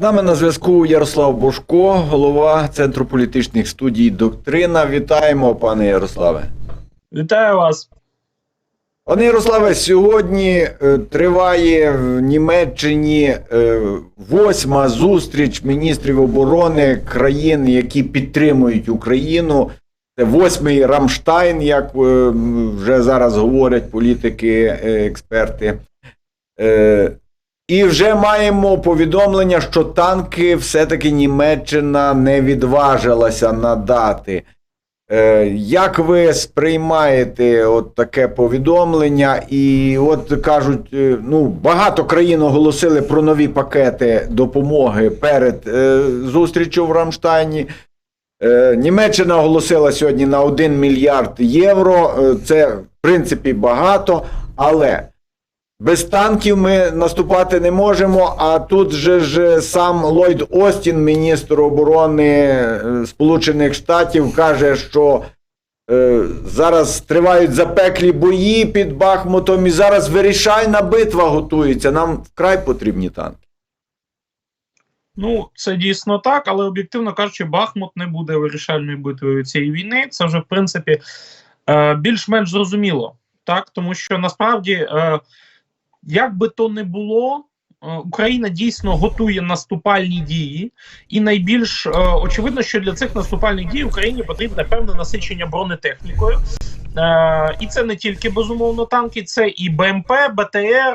З нами на зв'язку Ярослав Бошко, голова Центру політичних студій Доктрина. Вітаємо, пане Ярославе. Вітаю вас. Пане Ярославе, сьогодні е, триває в Німеччині е, восьма зустріч міністрів оборони країн, які підтримують Україну. Це восьмий Рамштайн, як е, вже зараз говорять політики, експерти. І вже маємо повідомлення, що танки все-таки Німеччина не відважилася надати. Е, Як ви сприймаєте от таке повідомлення? І от кажуть, е, ну багато країн оголосили про нові пакети допомоги перед е, зустрічю в Рамштайні. Е, Німеччина оголосила сьогодні на 1 мільярд євро. Е, Це в принципі багато, але без танків ми наступати не можемо. А тут же ж сам Ллойд Остін, міністр оборони е, Сполучених Штатів, каже, що е, зараз тривають запеклі бої під Бахмутом, і зараз вирішальна битва готується. Нам вкрай потрібні танки. Ну, це дійсно так, але об'єктивно кажучи, Бахмут не буде вирішальною битвою цієї війни. Це вже в принципі е, більш-менш зрозуміло, так тому що насправді, е, як би то не було. е, Україна дійсно готує наступальні дії, і найбільш е, очевидно, що для цих наступальних дій Україні потрібне певне насичення бронетехнікою. Е, і це не тільки безумовно танки, це і БМП, БТР,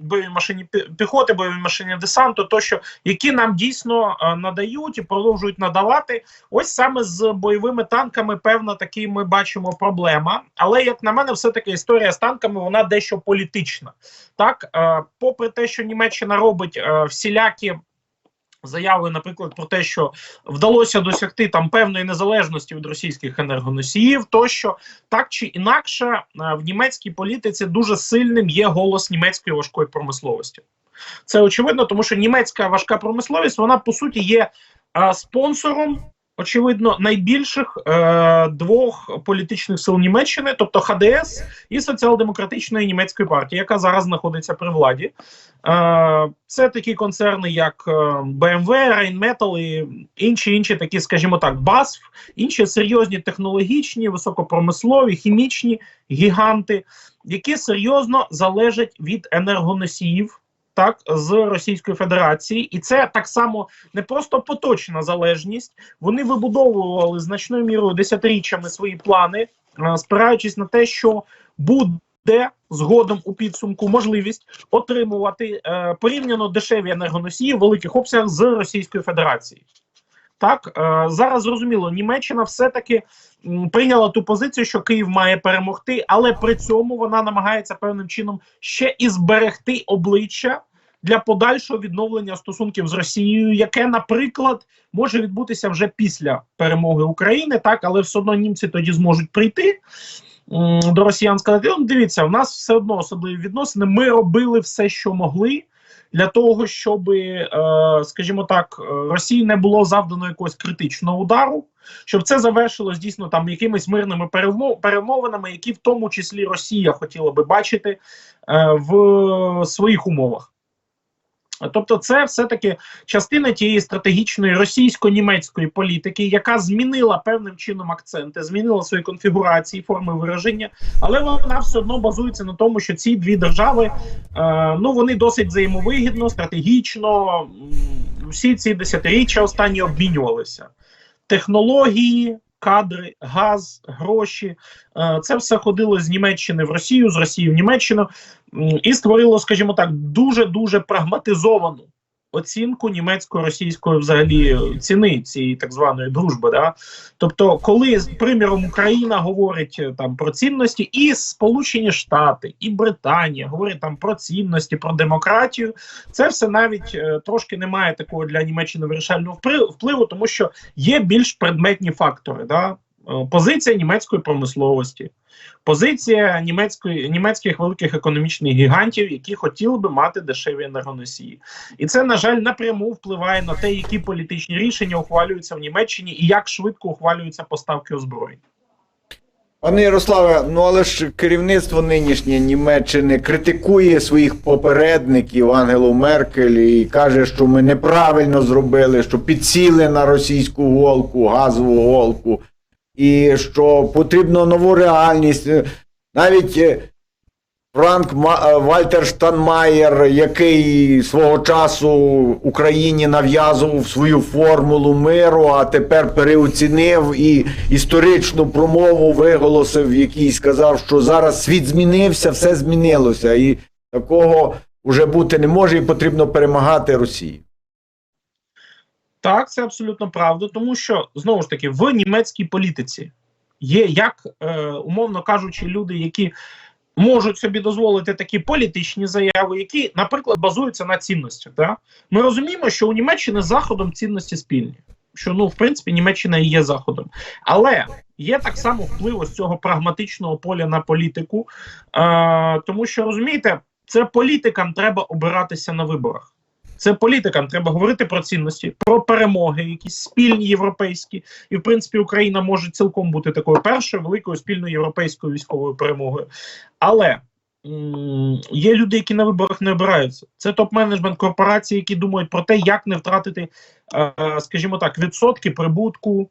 е, бойові машині пі- піхоти, бойові машині десанту, тощо, які нам дійсно е, надають і продовжують надавати. Ось саме з бойовими танками, певно, таки ми бачимо проблема. Але як на мене, все таки історія з танками вона дещо політична. Так, е, попри те, що Німеччина робить е, всілякі. Заяви, наприклад, про те, що вдалося досягти там певної незалежності від російських енергоносіїв, тощо так чи інакше е, в німецькій політиці дуже сильним є голос німецької важкої промисловості. Це очевидно, тому що німецька важка промисловість вона по суті є е, спонсором. Очевидно, найбільших е, двох політичних сил Німеччини, тобто ХДС і соціал-демократичної німецької партії, яка зараз знаходиться при владі. Е, це такі концерни, як е, BMW, Rheinmetall і інші інші такі, скажімо так, BASF, інші серйозні технологічні, високопромислові, хімічні гіганти, які серйозно залежать від енергоносіїв. Так, з Російської Федерації, і це так само не просто поточна залежність. Вони вибудовували значною мірою десятиріччями свої плани, е, спираючись на те, що буде згодом у підсумку можливість отримувати е, порівняно дешеві енергоносії в великих обсягах з Російської Федерації. Так е, зараз зрозуміло, Німеччина все-таки прийняла ту позицію, що Київ має перемогти, але при цьому вона намагається певним чином ще і зберегти обличчя для подальшого відновлення стосунків з Росією, яке, наприклад, може відбутися вже після перемоги України, так але все одно німці тоді зможуть прийти до росіян сказати: «Ну, дивіться, у нас все одно особливі відносини. Ми робили все, що могли. Для того щоб, е, скажімо так, е, Росії не було завдано якогось критичного удару, щоб це завершилось дійсно там якимись мирними перемо- перемовинами, які в тому числі Росія хотіла би бачити е, в своїх умовах. Тобто, це все-таки частина тієї стратегічної російсько-німецької політики, яка змінила певним чином акценти, змінила свої конфігурації, форми вираження, але вона все одно базується на тому, що ці дві держави е, ну вони досить взаємовигідно, стратегічно. Всі ці десятиріччя останні обмінювалися. Технології, кадри, газ, гроші. Е, це все ходило з Німеччини в Росію, з Росії в Німеччину і створило, скажімо так, дуже дуже прагматизовану оцінку німецько-російської взагалі ціни цієї так званої дружби. Да? Тобто, коли приміром Україна говорить е, там про цінності, і Сполучені Штати, і Британія говорять там про цінності, про демократію, це все навіть е, трошки не має такого для Німеччини вирішального впливу, тому що є більш предметні фактори. Да? Е, Позиція німецької промисловості, позиція німецької німецьких великих економічних гігантів, які хотіли би мати дешеві енергоносії, і це на жаль напряму впливає на те, які політичні рішення ухвалюються в Німеччині і як швидко ухвалюються поставки озброєнь. Пане Ярославе, ну але ж керівництво нинішнє Німеччини критикує своїх попередників Ангелу Меркель і каже, що ми неправильно зробили, що підсіли на російську голку, газову голку, і що потрібно нову реальність. Е, Навіть е, Франк е, Вальтер Штанмаєр, який свого часу Україні нав'язував свою формулу миру, а тепер переоцінив і історичну промову виголосив, в якій сказав, що зараз світ змінився, все змінилося, і такого вже бути не може, і потрібно перемагати Росію. Так, це абсолютно правда, тому що знову ж таки в німецькій політиці є, як е, умовно кажучи, люди, які можуть собі дозволити такі політичні заяви, які, наприклад, базуються на цінностях. Да? Ми розуміємо, що у Німеччини з Заходом цінності спільні. Що ну, в принципі, Німеччина і є заходом, але є так само вплив ось цього прагматичного поля на політику, е, тому що розумієте, це політикам треба обиратися на виборах. Це політикам треба говорити про цінності, про перемоги, якісь спільні європейські. І в принципі Україна може цілком бути такою першою великою спільною європейською військовою перемогою. Але є люди, які на виборах не обираються. Це топ-менеджмент корпорації, які думають про те, як не втратити, е, скажімо так, відсотки прибутку.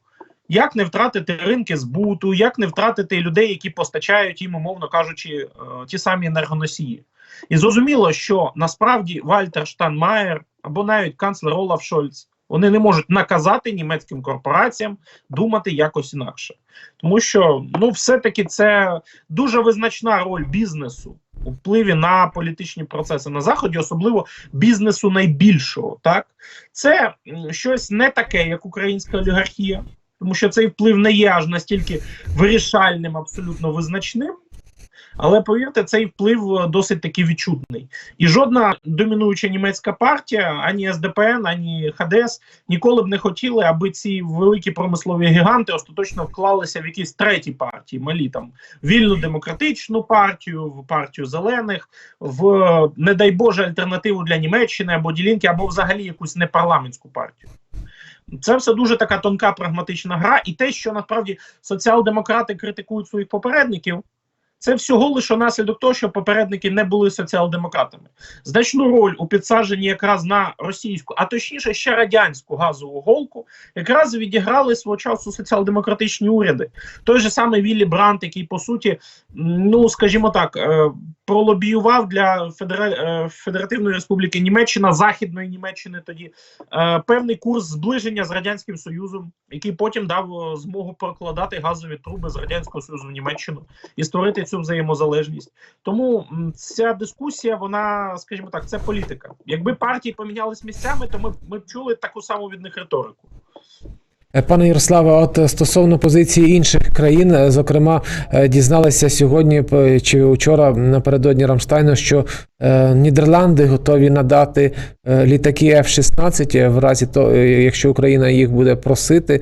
Як не втратити ринки збуту, як не втратити людей, які постачають їм, умовно кажучи, е, ті самі енергоносії. І зрозуміло, що насправді Вальтер Штанмаєр або навіть канцлер Олаф Шольц вони не можуть наказати німецьким корпораціям думати якось інакше, тому що ну, все-таки це дуже визначна роль бізнесу у впливі на політичні процеси на заході, особливо бізнесу найбільшого. Так це щось не таке, як українська олігархія, тому що цей вплив не є аж настільки вирішальним, абсолютно визначним. Але повірте, цей вплив е, досить таки відчутний. І жодна домінуюча німецька партія, ані СДПН, ані ХДС ніколи б не хотіли, аби ці великі промислові гіганти остаточно вклалися в якісь треті партії, малі там вільну демократичну партію, в партію зелених, в е, не дай Боже альтернативу для Німеччини або ділінки, або взагалі якусь непарламентську партію. Це все дуже така тонка прагматична гра, і те, що насправді соціал-демократи критикують своїх попередників. Це всього лише наслідок того, що попередники не були соціал-демократами. Значну роль у підсадженні якраз на російську, а точніше ще радянську газову голку, якраз відіграли свого часу соціал-демократичні уряди. Той же самий Віллі Брант, який по суті, ну скажімо так, е, пролобіював для е, Федеративної Республіки Німеччина, Західної Німеччини тоді е, певний курс зближення з радянським Союзом, який потім дав е, змогу прокладати газові труби з радянського союзу в Німеччину і створити цю взаємозалежність. Тому ця дискусія, вона, скажімо так, це політика. Якби партії помінялись місцями, то ми, ми б чули таку саму від них риторику. Е, Пане Ярославе, от е, стосовно позиції інших країн, е, зокрема, дізналися сьогодні чи вчора напередодні Рамштайну, що Нідерланди готові надати літаки F-16 в разі то, якщо Україна їх буде просити,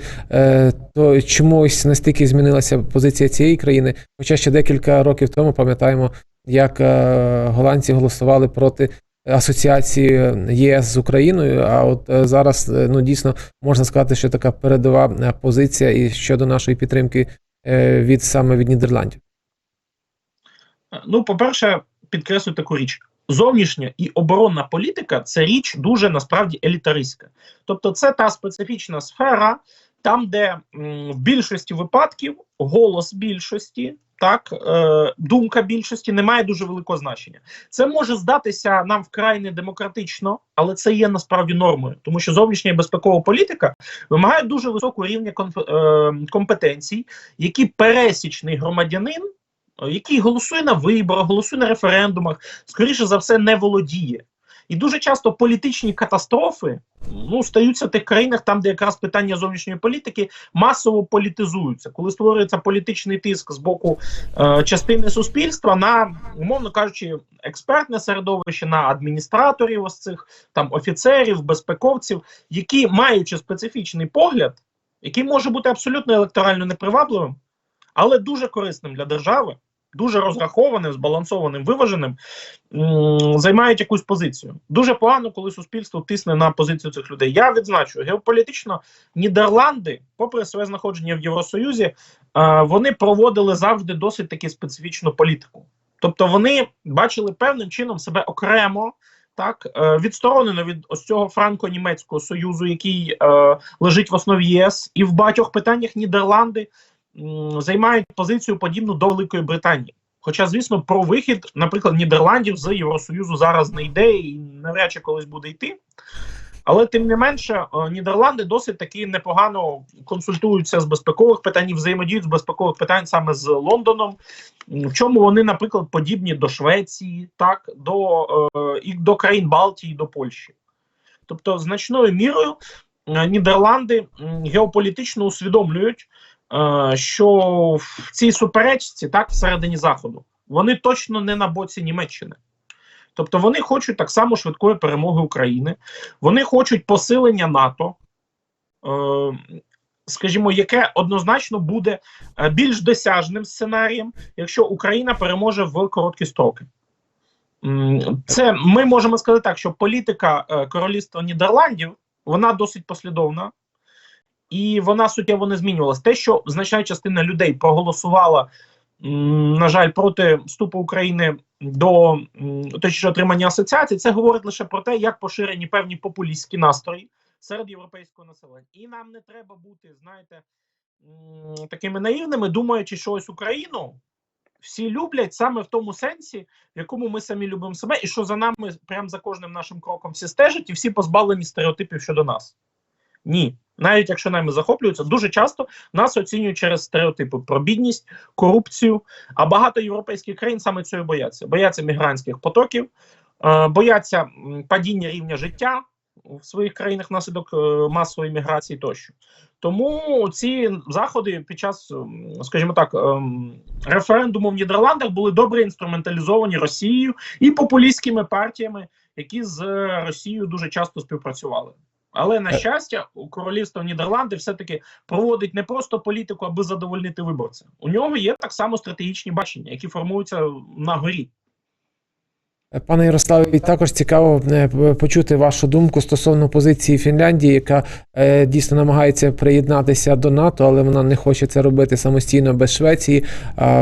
то чомусь настільки змінилася позиція цієї країни. Хоча ще декілька років тому пам'ятаємо, як голландці голосували проти асоціації ЄС з Україною. А от е, зараз е, ну дійсно можна сказати, що така передова е, позиція і щодо нашої підтримки від саме від Нідерландів. Ну, по-перше, підкреслю таку річ. Зовнішня і оборонна політика це річ дуже насправді елітаристська. Тобто, це та специфічна сфера, там, де м, в більшості випадків голос більшості, так, е, думка більшості не має дуже великого значення. Це може здатися нам вкрай недемократично, але це є насправді нормою, тому що зовнішня і безпекова політика вимагає дуже високого рівня е, компетенцій, які пересічний громадянин е, який голосує на виборах, голосує на референдумах, скоріше за все, не володіє. І дуже часто політичні катастрофи ну, стаються в тих країнах, там, де якраз питання зовнішньої політики масово політизуються, коли створюється політичний тиск з боку е, частини суспільства на, умовно кажучи, експертне середовище, на адміністраторів ось цих там офіцерів, безпековців, які, маючи специфічний погляд, який може бути абсолютно електорально непривабливим, але дуже корисним для держави, дуже розрахованим, збалансованим, виваженим, займають якусь позицію. Дуже погано, коли суспільство тисне на позицію цих людей. Я відзначу геополітично Нідерланди, попри своє знаходження в Євросоюзі, е, вони проводили завжди досить таки специфічну політику. Тобто вони бачили певним чином себе окремо. Так, е, відсторонено від ось цього франко-німецького союзу, який е, лежить в основі ЄС, і в багатьох питаннях Нідерланди займають позицію подібну до Великої Британії. Хоча, звісно, про вихід, наприклад, Нідерландів з Євросоюзу зараз не йде і навряд чи колись буде йти. Але тим не менше, е, Нідерланди досить таки непогано консультуються з безпекових питань, взаємодіють з безпекових питань саме з Лондоном. В чому вони, наприклад, подібні до Швеції, так до е, і до країн Балтії, до Польщі. Тобто, значною мірою е, Нідерланди геополітично усвідомлюють, що в цій суперечці, так, всередині Заходу, вони точно не на боці Німеччини. Тобто вони хочуть так само швидкої перемоги України, вони хочуть посилення НАТО, е, скажімо, яке однозначно буде е, більш досяжним сценарієм, якщо Україна переможе в короткі строки. Це ми можемо сказати так, що політика е, королівства Нідерландів вона досить послідовна. І вона суттєво не змінювалася. Те, що значна частина людей проголосувала, на жаль, проти вступу України до точніше отримання асоціації, це говорить лише про те, як поширені певні популістські настрої серед європейського населення. І нам не треба бути, знаєте, такими наївними, думаючи, що ось Україну всі люблять саме в тому сенсі, в якому ми самі любимо себе, і що за нами, прямо за кожним нашим кроком, всі стежать, і всі позбавлені стереотипів щодо нас. Ні. Навіть якщо нами захоплюються, дуже часто нас оцінюють через стереотипи про бідність, корупцію. А багато європейських країн саме цього бояться. Бояться мігрантських потоків, е, бояться падіння рівня життя в своїх країнах внаслідок е, масової міграції тощо. Тому ці заходи під час, скажімо так, ем, референдуму в Нідерландах були добре інструменталізовані Росією і популістськими партіями, які з Росією дуже часто співпрацювали. Але на щастя, у королівства Нідерланди все-таки проводить не просто політику, аби задовольнити виборця. У нього є так само стратегічні бачення, які формуються на горі. Пане Ярославе, також цікаво е, почути вашу думку стосовно позиції Фінляндії, яка е, дійсно намагається приєднатися до НАТО, але вона не хоче це робити самостійно без Швеції.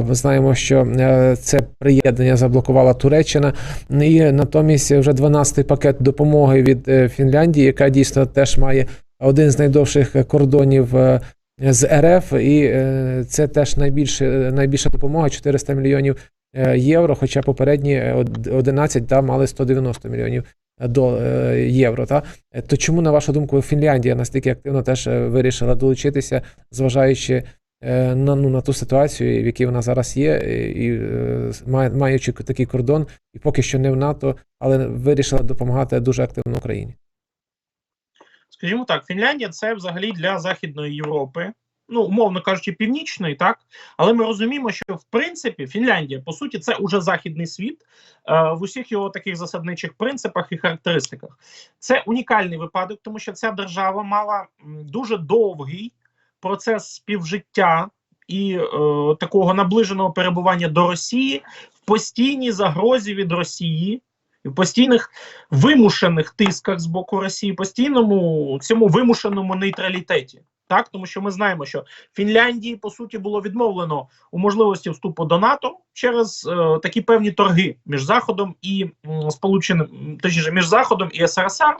Ми знаємо, що е, це приєднання заблокувала Туреччина. І натомість вже 12-й пакет допомоги від Фінляндії, яка дійсно теж має один з найдовших кордонів. З РФ, і це теж найбільше, найбільша допомога 400 мільйонів євро, хоча попередні е, 11 да, мали 190 мільйонів до е, євро. Та? Е, То чому, на вашу думку, Фінляндія настільки активно теж е, вирішила долучитися, зважаючи е, на, ну, на ту ситуацію, в якій вона зараз є, і, е, маючи такий кордон, і поки що не в НАТО, але вирішила допомагати дуже активно Україні? Скажімо так, Фінляндія це взагалі для Західної Європи, ну умовно кажучи, північної, так але ми розуміємо, що в принципі Фінляндія по суті це уже західний світ е, в усіх його таких засадничих принципах і характеристиках. Це унікальний випадок, тому що ця держава мала дуже довгий процес співжиття і е, такого наближеного перебування до Росії в постійній загрозі від Росії. І в постійних вимушених тисках з боку Росії, постійному цьому вимушеному нейтралітеті. Так, тому що ми знаємо, що Фінляндії по суті було відмовлено у можливості вступу до НАТО через е, такі певні торги між Заходом і м, Сполученим, точніше, між Заходом і СРСР,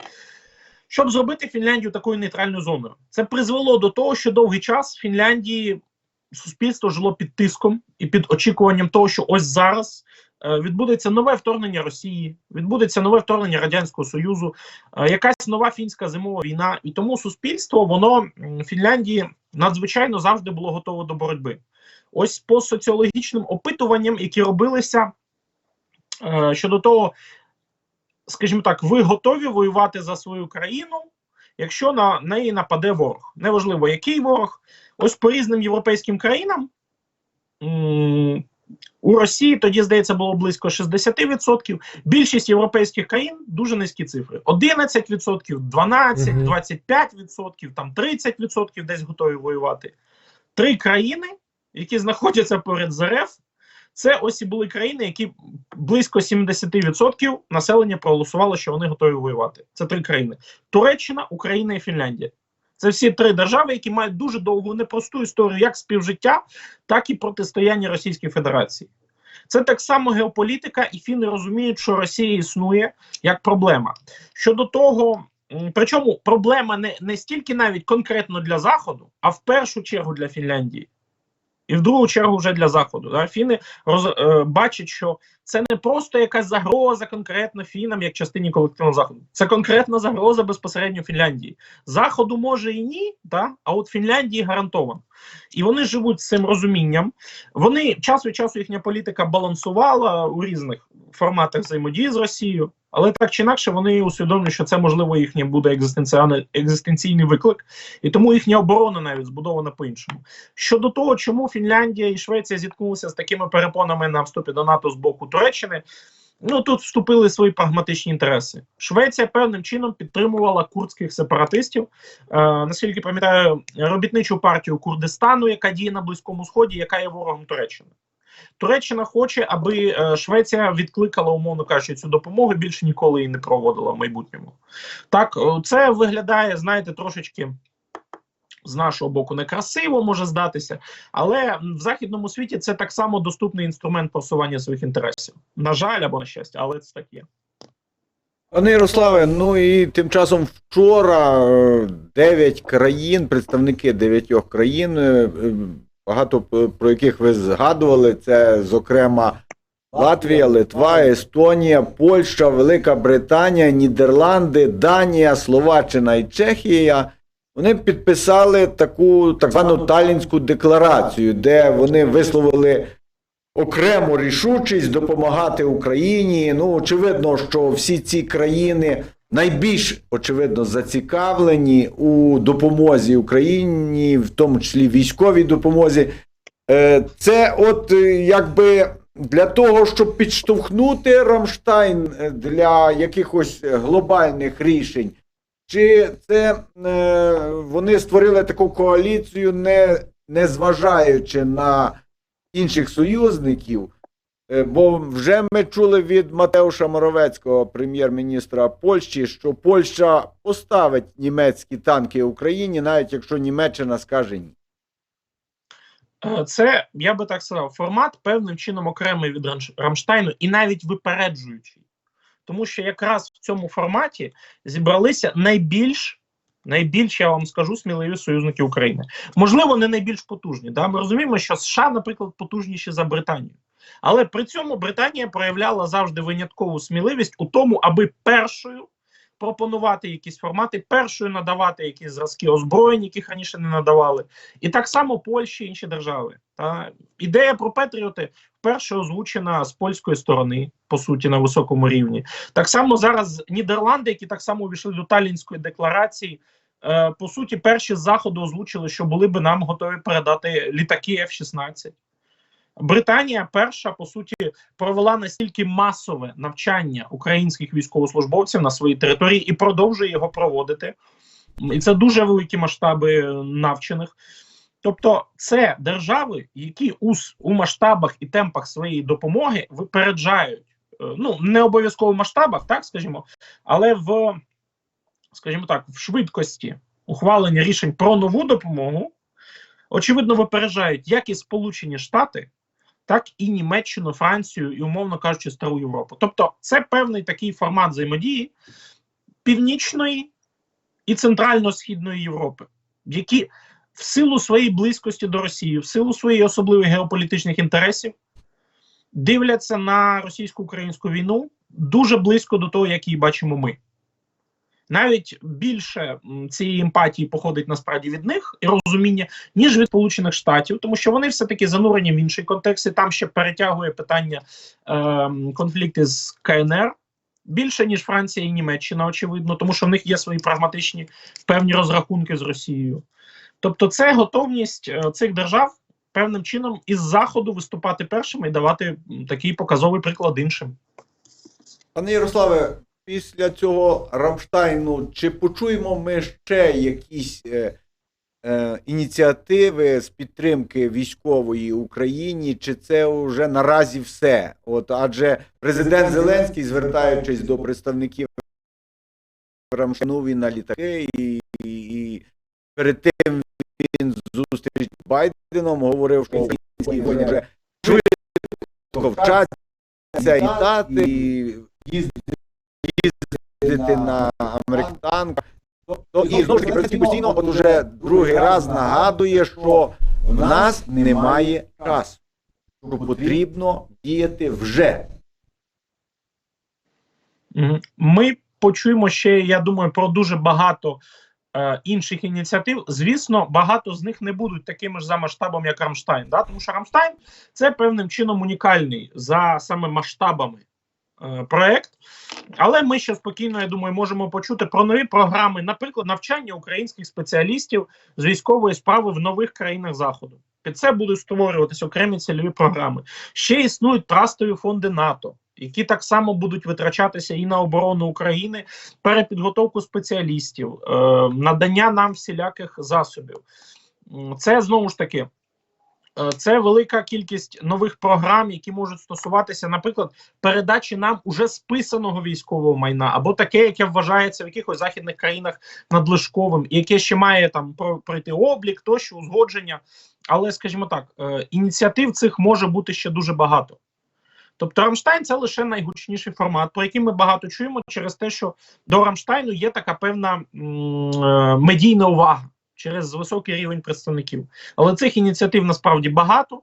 щоб зробити Фінляндію такою нейтральною зоною. Це призвело до того, що довгий час Фінляндії суспільство жило під тиском і під очікуванням того, що ось зараз відбудеться нове вторгнення Росії, відбудеться нове вторгнення Радянського Союзу, е, якась нова фінська зимова війна, і тому суспільство воно Фінляндії надзвичайно завжди було готове до боротьби. Ось по соціологічним опитуванням, які робилися е, щодо того, скажімо так, ви готові воювати за свою країну, якщо на неї нападе ворог. Неважливо, який ворог. Ось по різним європейським країнам. У Росії тоді, здається, було близько 60%. Більшість європейських країн дуже низькі цифри: 11%, 12%, 25%, там 30% десь готові воювати. Три країни, які знаходяться поряд з РФ, Це ось і були країни, які близько 70% населення проголосувало, що вони готові воювати. Це три країни: Туреччина, Україна і Фінляндія. Це всі три держави, які мають дуже довгу непросту історію як співжиття, так і протистояння Російській Федерації. Це так само геополітика, і фіни розуміють, що Росія існує як проблема. Щодо того, причому проблема не, не стільки навіть конкретно для Заходу, а в першу чергу для Фінляндії. І в другу чергу вже для Заходу. Да? Фіни роз, е, бачать, що це не просто якась загроза конкретно фінам, як частині колективного заходу. Це конкретна загроза безпосередньо Фінляндії. Заходу може і ні, да? а от Фінляндії гарантовано. І вони живуть з цим розумінням. Вони час від часу їхня політика балансувала у різних форматах взаємодії з Росією, але так чи інакше вони усвідомлюють, що це можливо їхній буде екзистенційний виклик, і тому їхня оборона навіть збудована по-іншому. Щодо того, чому Фінляндія і Швеція зіткнулися з такими перепонами на вступі до НАТО з боку Туреччини. Ну тут вступили свої прагматичні інтереси. Швеція певним чином підтримувала курдських сепаратистів. Е, наскільки пам'ятаю, робітничу партію Курдистану, яка діє на Близькому Сході, яка є ворогом Туреччини. Туреччина хоче, аби е, Швеція відкликала, умовно кажучи, цю допомогу більше ніколи її не проводила в майбутньому. Так, це виглядає, знаєте, трошечки з нашого боку некрасиво може здатися, але в західному світі це так само доступний інструмент просування своїх інтересів. На жаль, або на щастя, але це так є. Пане Ярославе, ну і тим часом вчора е, дев'ять країн, представники дев'ятьох країн, е, е, багато про яких ви згадували, це зокрема Латвія, Литва, Естонія, Польща, Велика Британія, Нідерланди, Данія, Словаччина і Чехія. Вони підписали таку так звану Талінську декларацію, де вони висловили окрему рішучість допомагати Україні. Ну, очевидно, що всі ці країни найбільш очевидно зацікавлені у допомозі Україні, в тому числі військовій допомозі. Е, Це, от е, якби для того, щоб підштовхнути Рамштайн е, для якихось глобальних рішень. Чи це е, вони створили таку коаліцію, не, не зважаючи на інших союзників? Е, Бо вже ми чули від Матеуша Моровецького, прем'єр-міністра Польщі, що Польща поставить німецькі танки Україні, навіть якщо Німеччина скаже ні. Е, Це, я би так сказав, формат певним чином окремий від Рамштайну і навіть випереджуючий. Тому що якраз в цьому форматі зібралися найбільш, найбільш, я вам скажу, сміливі союзники України. Можливо, не найбільш потужні. Да? Ми розуміємо, що США, наприклад, потужніші за Британію. Але при цьому Британія проявляла завжди виняткову сміливість у тому, аби першою пропонувати якісь формати, першою надавати якісь зразки озброєнь, яких раніше не надавали. І так само Польща і інші держави. Та ідея про Петріоти вперше озвучена з польської сторони, по суті, на високому рівні. Так само зараз Нідерланди, які так само увійшли до Талінської декларації. Е, по суті, перші з заходу озвучили, що були би нам готові передати літаки F-16. Британія перша по суті провела настільки масове навчання українських військовослужбовців на своїй території і продовжує його проводити. І це дуже великі масштаби навчених. Тобто, це держави, які у, у масштабах і темпах своєї допомоги випереджають. е, Ну, не обов'язково в масштабах, так скажімо, але в, скажімо так, в швидкості ухвалення рішень про нову допомогу, очевидно, випереджають як і Сполучені Штати, так і Німеччину, Францію і, умовно кажучи, Стару Європу. Тобто, це певний такий формат взаємодії північної і центрально-східної Європи, які в силу своєї близькості до Росії, в силу своїх особливих геополітичних інтересів, дивляться на російсько-українську війну дуже близько до того, як її бачимо ми. Навіть більше цієї емпатії походить насправді від них і розуміння, ніж від Сполучених Штатів, тому що вони все-таки занурені в інший контекст, і там ще перетягує питання е, конфлікти з КНР більше, ніж Франція і Німеччина, очевидно, тому що в них є свої прагматичні певні розрахунки з Росією. Тобто, це готовність е, цих держав певним чином із заходу виступати першими і давати такий показовий приклад іншим. Пане Ярославе, після цього Рамштайну, чи почуємо ми ще якісь е, е, ініціативи з підтримки військової Україні, чи це вже наразі все? От адже президент Зеленський, звертаючись до представників Рамштайну, він на літаки, і, і, і перед тим він зустріч з Байденом говорив, що українські вже швидко вчаться літати і їздити на американках. То і знову ж таки постійно от уже другий раз нагадує, що в нас немає часу, що потрібно діяти вже. Ми почуємо ще, я думаю, про дуже багато е, інших ініціатив. Звісно, багато з них не будуть такими ж за масштабом, як Рамштайн. Да? Тому що Рамштайн це певним чином унікальний за саме масштабами проект. Але ми ще спокійно, я думаю, можемо почути про нові програми, наприклад, навчання українських спеціалістів з військової справи в нових країнах Заходу. Під це будуть створюватися окремі цільові програми. Ще існують трастові фонди НАТО, які так само будуть витрачатися і на оборону України, перепідготовку спеціалістів, е, надання нам всіляких засобів. Це знову ж таки. Е, Це велика кількість нових програм, які можуть стосуватися, наприклад, передачі нам уже списаного військового майна, або таке, яке вважається в якихось західних країнах надлишковим, і яке ще має там пройти облік, тощо узгодження. Але, скажімо так, е, ініціатив цих може бути ще дуже багато. Тобто Рамштайн це лише найгучніший формат, про який ми багато чуємо через те, що до Рамштайну є така певна е, медійна увага через високий рівень представників. Але цих ініціатив насправді багато,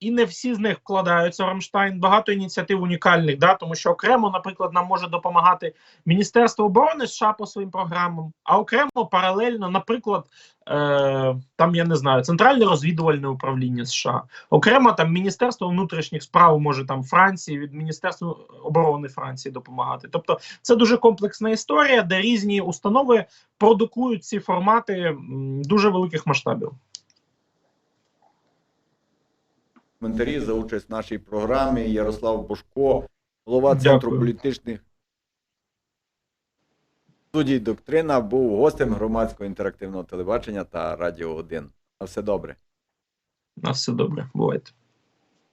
і не всі з них вкладаються в Рамштайн. Багато ініціатив унікальних, да, тому що окремо, наприклад, нам може допомагати Міністерство оборони США по своїм програмам, а окремо паралельно, наприклад, е, там я не знаю, Центральне розвідувальне управління США. Окремо там Міністерство внутрішніх справ може там Франції від Міністерства оборони Франції допомагати. Тобто це дуже комплексна історія, де різні установи продукують ці формати дуже великих масштабів. Коментарі за участь в нашій програмі. Ярослав Бошко, голова Дякую. Центру політичних студій Доктрина, був гостем громадського інтерактивного телебачення та Радіо 1. На все добре. На все добре, бувайте.